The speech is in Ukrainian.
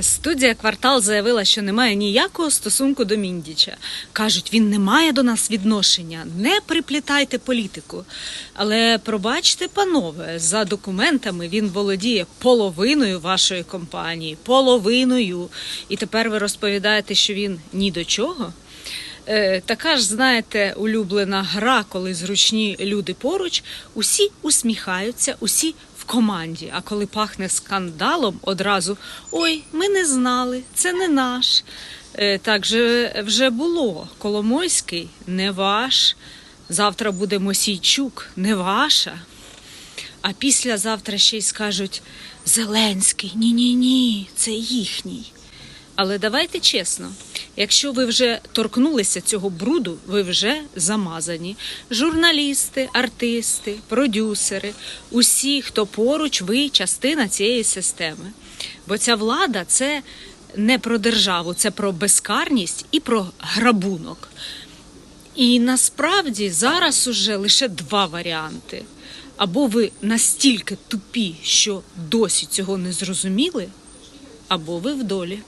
Студія квартал заявила, що немає ніякого стосунку до Міндіча. Кажуть, він не має до нас відношення. Не приплітайте політику. Але пробачте, панове, за документами він володіє половиною вашої компанії, половиною. І тепер ви розповідаєте, що він ні до чого. Е, така ж, знаєте, улюблена гра, коли зручні люди поруч, усі усміхаються, усі команді. А коли пахне скандалом, одразу ой, ми не знали, це не наш. Е, так же вже було. Коломойський не ваш. Завтра буде Мосійчук, не ваша. А післязавтра ще й скажуть Зеленський, ні-ні ні, це їхній. Але давайте чесно, якщо ви вже торкнулися цього бруду, ви вже замазані. Журналісти, артисти, продюсери, усі, хто поруч, ви частина цієї системи. Бо ця влада це не про державу, це про безкарність і про грабунок. І насправді зараз уже лише два варіанти. Або ви настільки тупі, що досі цього не зрозуміли, або ви в долі.